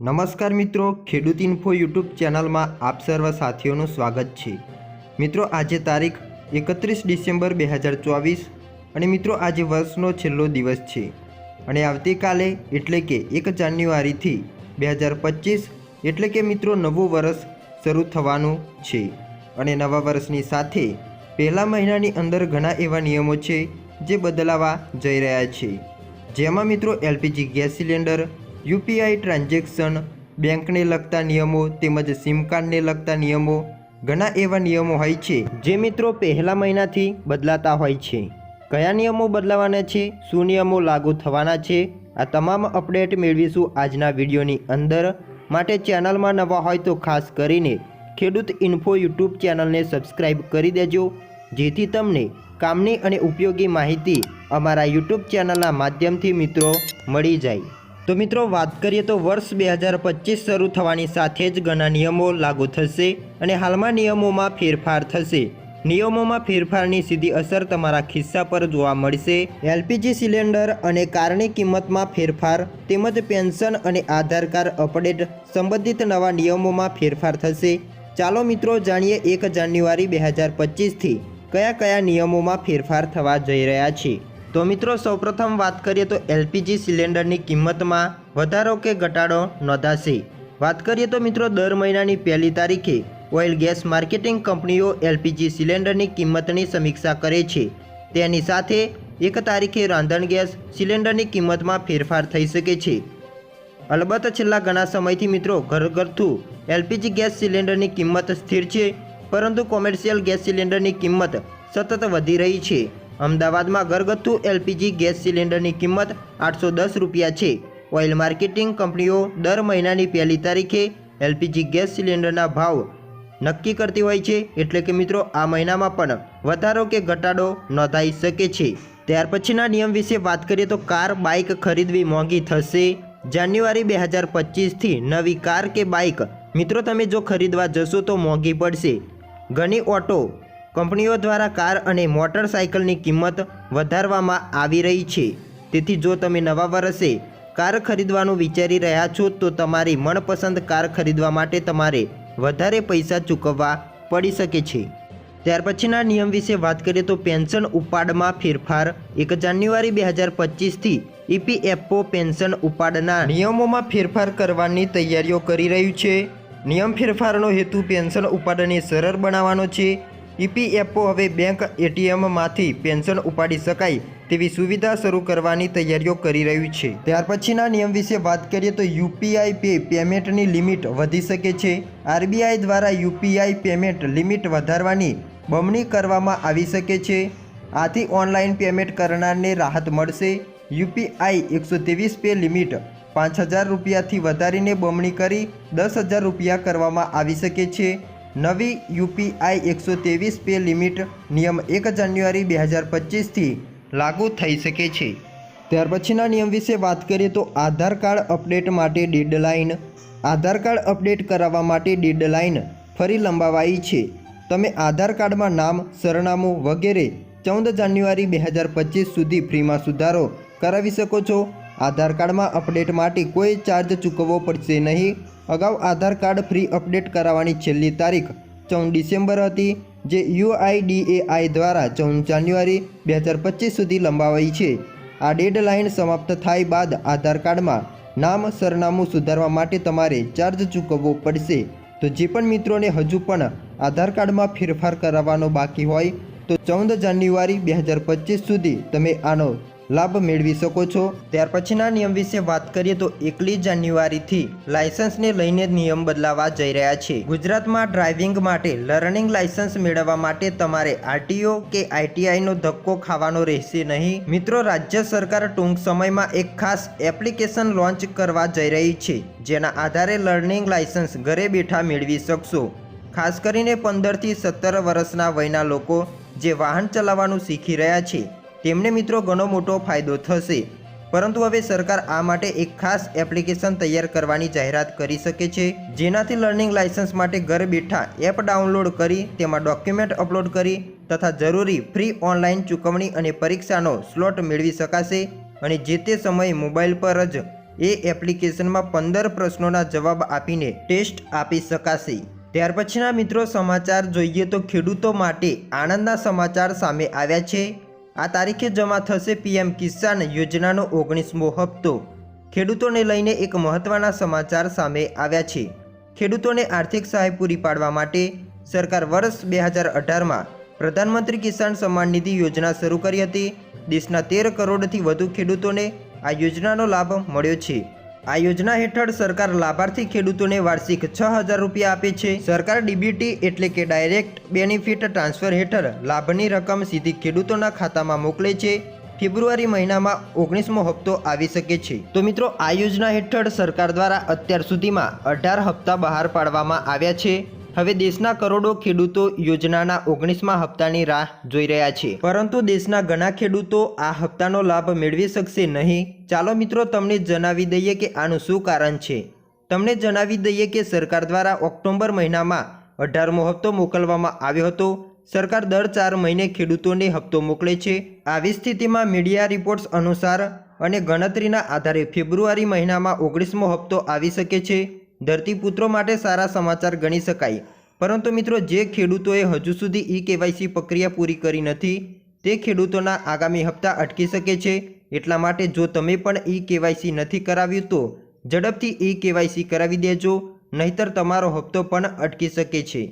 નમસ્કાર મિત્રો, ખેડૂત ઇન્ફો યુટ્યુબ ચેનલમાં આપ સર્વ સાથીઓનું સ્વાગત છે. મિત્રો, આજે તારીખ એકત્રીસ ડિસેમ્બર બે હજાર ચોવીસ અને મિત્રો, આજે વર્ષનો છેલ્લો દિવસ છે અને આવતીકાલે એટલે કે એક જાન્યુઆરીથી બે હજાર પચીસ એટલે કે મિત્રો, નવું વર્ષ શરૂ થવાનું છે અને નવા વર્ષની સાથે પહેલા મહિનાની અંદર ઘણા એવા નિયમો છે જે બદલાવા જઈ રહ્યા છે. જેમાં મિત્રો, LPG gas cylinder UPI transaction, બેંકને લગતા નિયમો તેમજ સિમ કાર્ડને લગતા નિયમો, ઘણા એવા નિયમો હોય છે જે મિત્રો પહેલા મહિનાથી બદલાતા હોય છે. કયા નિયમો બદલાવાના છે? શું નિયમો લાગુ થવાના છે? આ તમામ અપડેટ મેળવીશું આજના વિડીયોની અંદર. માટે ચેનલમાં નવા હોય તો ખાસ કરીને ખેડૂત ઇન્ફો યુટ્યુબ ચેનલને સબસ્ક્રાઈબ કરી દેજો, જેથી તમને કામની અને ઉપયોગી માહિતી અમારા યુટ્યુબ ચેનલના માધ્યમથી મિત્રો મળી જાય. તો મિત્રો, વાત કરીએ તો વર્ષ બે હજાર પચીસ શરૂ થવાની સાથે જ ઘણા નિયમો લાગુ થશે અને હાલમાં નિયમોમાં ફેરફાર થશે. નિયમોમાં ફેરફારની સીધી અસર તમારા ખિસ્સા પર જોવા મળશે. એલપીજી સિલિન્ડર અને કારની કિંમતમાં ફેરફાર તેમજ પેન્શન અને આધાર કાર્ડ અપડેટ સંબંધિત નવા નિયમોમાં ફેરફાર થશે. ચાલો મિત્રો, જાણીએ એક જાન્યુઆરી બે હજાર પચીસથી કયા કયા નિયમોમાં ફેરફાર થવા જઈ રહ્યા છે. તો મિત્રો, સૌપ્રથમ વાત કરીએ તો એલપીજી સિલિન્ડરની કિંમતમાં વધારો કે ઘટાડો નોંધાશે. વાત કરીએ તો મિત્રો, દર મહિનાની પહેલી તારીખે ઓઇલ ગેસ માર્કેટિંગ કંપનીઓ એલપીજી સિલિન્ડરની કિંમતની સમીક્ષા કરે છે. તેની સાથે એક તારીખે રાંધણ ગેસ સિલિન્ડરની કિંમતમાં ફેરફાર થઈ શકે છે. અલબત્ત, છેલ્લા ઘણા સમયથી મિત્રો ઘરઘરથું એલપીજી ગેસ સિલિન્ડરની કિંમત સ્થિર છે, પરંતુ કોમર્શિયલ ગેસ સિલિન્ડરની કિંમત સતત વધી રહી છે. અમદાવાદમાં ઘરગથ્થુ એલપીજી ગેસ સિલિન્ડરની કિંમત આઠસો દસ રૂપિયા છે. ઓઇલ માર્કેટિંગ કંપનીઓ દર મહિનાની પહેલી તારીખે એલપીજી ગેસ સિલિન્ડરના ભાવ નક્કી કરતી હોય છે. એટલે કે મિત્રો, આ મહિનામાં પણ વધારો કે ઘટાડો નોંધાઈ શકે છે. ત્યાર પછીના નિયમ વિશે વાત કરીએ તો કાર, બાઇક ખરીદવી મોંઘી થશે. જાન્યુઆરી બે હજાર પચીસથી નવી કાર કે બાઇક? મિત્રો, તમે જો ખરીદવા જશો તો મોંઘી પડશે. ઘણી ઓટો કંપનીઓ દ્વારા કાર અને મોટરસાયકલની કિંમત વધારવામાં આવી રહી છે. તેથી જો તમે નવા વર્ષે કાર ખરીદવાનું વિચારી રહ્યા છો, તો તમારી મનપસંદ કાર ખરીદવા માટે તમારે વધારે પૈસા ચૂકવવા પડી શકે છે. ત્યાર પછીના નિયમ વિશે વાત કરીએ તો પેન્શન ઉપાડમાં ફેરફાર. એક જાન્યુઆરી બે હજાર પચીસથી ઇપીએફઓ પેન્શન ઉપાડના નિયમોમાં ફેરફાર કરવાની તૈયારીઓ કરી રહ્યું છે. નિયમ ફેરફારનો હેતુ પેન્શન ઉપાડને સરળ બનાવવાનો છે. ઇપીએફઓ હવે બેંક એટીએમમાંથી પેન્શન ઉપાડી શકાય તેવી સુવિધા શરૂ કરવાની તૈયારીઓ કરી રહ્યું છે. ત્યાર પછીના નિયમ વિશે વાત કરીએ તો યુપીઆઈ પે પેમેન્ટની લિમિટ વધી શકે છે. આરબીઆઈ દ્વારા યુપીઆઈ પેમેન્ટ લિમિટ વધારવાની બમણી કરવામાં આવી શકે છે. આથી ઓનલાઈન પેમેન્ટ કરનારને રાહત મળશે. યુપીઆઈ એકસો ત્રેવીસ પે લિમિટ પાંચ હજાર રૂપિયાથી વધારીને બમણી કરી દસ હજાર રૂપિયા કરવામાં આવી શકે છે. નવી યુપીઆઈ એકસો ત્રેવીસ પે લિમિટ નિયમ એક જાન્યુઆરી બે હજાર પચીસથી લાગુ થઈ શકે છે. ત્યાર પછીના નિયમ વિશે વાત કરીએ તો આધાર કાર્ડ અપડેટ માટે ડેડલાઇન. આધાર કાર્ડ અપડેટ કરાવવા માટે ડેડલાઇન ફરી લંબાવાઈ છે. તમે આધાર કાર્ડમાં નામ, સરનામું વગેરે ચૌદ જાન્યુઆરી બે હજાર પચીસ સુધી ફ્રીમાં સુધારો કરાવી શકો છો. આધાર કાર્ડમાં અપડેટ માટે કોઈ ચાર્જ ચૂકવવો પડશે નહીં. અગાઉ આધાર કાર્ડ ફ્રી અપડેટ કરાવવાની છેલ્લી તારીખ ચૌદ ડિસેમ્બર હતી, જે યુઆઈડીએઆઈ દ્વારા ચૌદ જાન્યુઆરી બે હજાર પચીસ સુધી લંબાવાઈ છે. આ ડેડલાઇન સમાપ્ત થાય બાદ આધાર કાર્ડમાં નામ સરનામું સુધારવા માટે તમારે ચાર્જ ચૂકવવો પડશે. તો જે પણ મિત્રોને હજુ પણ આધાર કાર્ડમાં ફેરફાર કરાવવાનો બાકી હોય, તો ચૌદ જાન્યુઆરી બે હજાર પચીસ સુધી તમે આનો લાભ મેળવી શકો છો. ત્યાર પછીના નિયમ વિશે વાત કરીએ તો એકલી જાન્યુઆરીથી લાયસન્સને લઈને નિયમ બદલાવા જઈ રહ્યા છે. ગુજરાતમાં ડ્રાઇવિંગ માટે લર્નિંગ લાયસન્સ મેળવવા માટે તમારે આરટીઓ કે આઈટીઆઈનો ધક્કો ખાવાનો રહેશે નહીં. મિત્રો, રાજ્ય સરકાર ટૂંક સમયમાં એક ખાસ એપ્લિકેશન લોન્ચ કરવા જઈ રહી છે, જેના આધારે લર્નિંગ લાયસન્સ ઘરે બેઠા મેળવી શકશો. ખાસ કરીને પંદરથી સત્તર વર્ષના વયના લોકો જે વાહન ચલાવવાનું શીખી રહ્યા છે. તેમને મિત્રો ઘણો મોટો ફાયદો થશે. પરંતુ હવે સરકાર આ માટે એક ખાસ એપ્લિકેશન તૈયાર કરવાની જાહેરાત કરી શકે છે, જેનાથી લર્નિંગ લાયસન્સ માટે ઘર બેઠા એપ ડાઉનલોડ કરી, તેમાં ડોક્યુમેન્ટ અપલોડ કરી, તથા જરૂરી ફ્રી ઓનલાઈન ચૂકવણી અને પરીક્ષાનો સ્લોટ મેળવી શકાશે. અને જે તે સમયે મોબાઈલ પર જ એ એપ્લિકેશનમાં પંદર પ્રશ્નોના જવાબ આપીને ટેસ્ટ આપી શકાશે. ત્યાર પછીના મિત્રો સમાચાર જોઈએ તો ખેડૂતો માટે આનંદના સમાચાર સામે આવ્યા છે. આ તારીખે જમા થશે પીએમ કિસાન યોજનાનો ઓગણીસમો હપ્તો. ખેડૂતોને લઈને એક મહત્ત્વના સમાચાર સામે આવ્યા છે. ખેડૂતોને આર્થિક સહાય પૂરી પાડવા માટે સરકાર વર્ષ બે હજાર અઢારમાં પ્રધાનમંત્રી કિસાન સન્માન નિધિ યોજના શરૂ કરી હતી. દેશના તેર કરોડથી વધુ ખેડૂતોને આ યોજનાનો લાભ મળ્યો છે. આ યોજના હેઠળ સરકાર લાભાર્થી ખેડૂતોને વાર્ષિક છ હજાર રૂપિયા આપે છે. સરકાર ડીબીટી એટલે કે ડાયરેક્ટ બેનિફિટ ટ્રાન્સફર હેઠળ લાભની રકમ સીધી ખેડૂતોના ખાતામાં મોકલે છે. ફેબ્રુઆરી મહિનામાં ઓગણીસમો હપ્તો આવી શકે છે. તો મિત્રો, આ યોજના હેઠળ સરકાર દ્વારા અત્યાર સુધીમાં અઢાર હપ્તા બહાર પાડવામાં આવ્યા છે. હવે દેશના કરોડો ખેડૂતો યોજનાના ઓગણીસમા હપ્તાની રાહ જોઈ રહ્યા છે. પરંતુ દેશના ઘણા ખેડૂતો આ હપ્તાનો લાભ મેળવી શકશે નહીં. ચાલો મિત્રો તમને જણાવી દઈએ કે આનું શું કારણ છે. તમને જણાવી દઈએ કે સરકાર દ્વારા ઓક્ટોબર મહિનામાં અઢારમો હપ્તો મોકલવામાં આવ્યો હતો. સરકાર દર ચાર મહિને ખેડૂતોને હપ્તો મોકલે છે. આવી સ્થિતિમાં મીડિયા રિપોર્ટ્સ અનુસાર અને ગણતરીના આધારે ફેબ્રુઆરી મહિનામાં ઓગણીસમો હપ્તો આવી શકે છે. ધરતીપુત્રો માટે સારા સમાચાર ગણી શકાય. પરંતુ મિત્રો, જે ખેડૂતોએ હજુ સુધી ઈ કેવાયસી પ્રક્રિયા પૂરી કરી નથી, તે ખેડૂતોના આગામી હપ્તા અટકી શકે છે. એટલા માટે જો તમે પણ ઈ કેવાયસી નથી કરાવ્યું તો ઝડપથી ઈ કેવાયસી કરાવી દેજો, નહીતર તમારો હપ્તો પણ અટકી શકે છે.